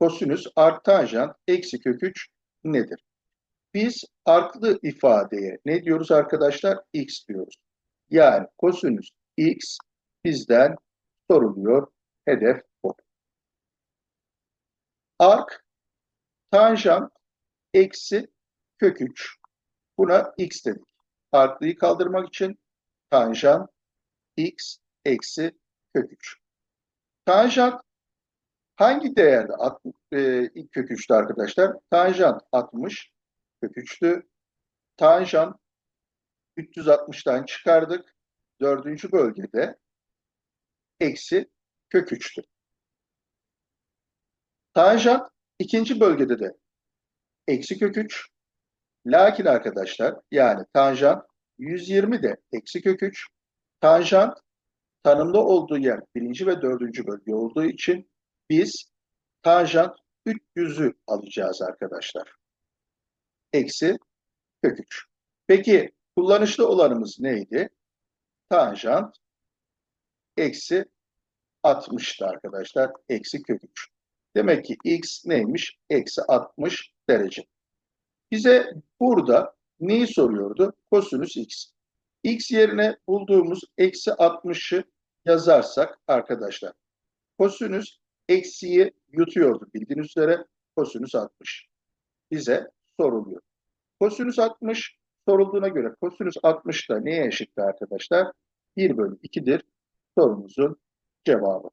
kosinüs artı tanjant eksi kök 3 nedir? Biz farklı ifadeye ne diyoruz arkadaşlar? X diyoruz. Yani kosinüs X bizden soruluyor. Hedef bu. Ark tanjant eksi kök 3. Buna X dedik. Arklıyı kaldırmak için tanjant X eksi kök 3. Tanjant hangi değerde? Alt- E, ilk kök 3'tü arkadaşlar. Tanjant 60 kök 3'tü. Tanjant 360'tan çıkardık. Dördüncü bölgede eksi kök 3'tü. Tanjant ikinci bölgede de eksi kök 3. Lakin arkadaşlar yani tanjant 120 de eksi kök 3. Tanjant tanımda olduğu yer birinci ve dördüncü bölge olduğu için biz tanjant 300'ü alacağız arkadaşlar. Eksi kök 3. Peki kullanışlı olanımız neydi? Tanjant eksi 60'tı arkadaşlar. Eksi kök 3. Demek ki x neymiş? Eksi 60 derece. Bize burada neyi soruyordu? Kosinüs x. x yerine bulduğumuz eksi 60'ı yazarsak arkadaşlar. Kosinüs eksiyi yutuyordu bildiğiniz üzere. Kosinüs 60. Bize soruluyor. Kosinüs 60 sorulduğuna göre kosinüs 60 da neye eşitti arkadaşlar? 1 bölü 2'dir sorumuzun cevabı.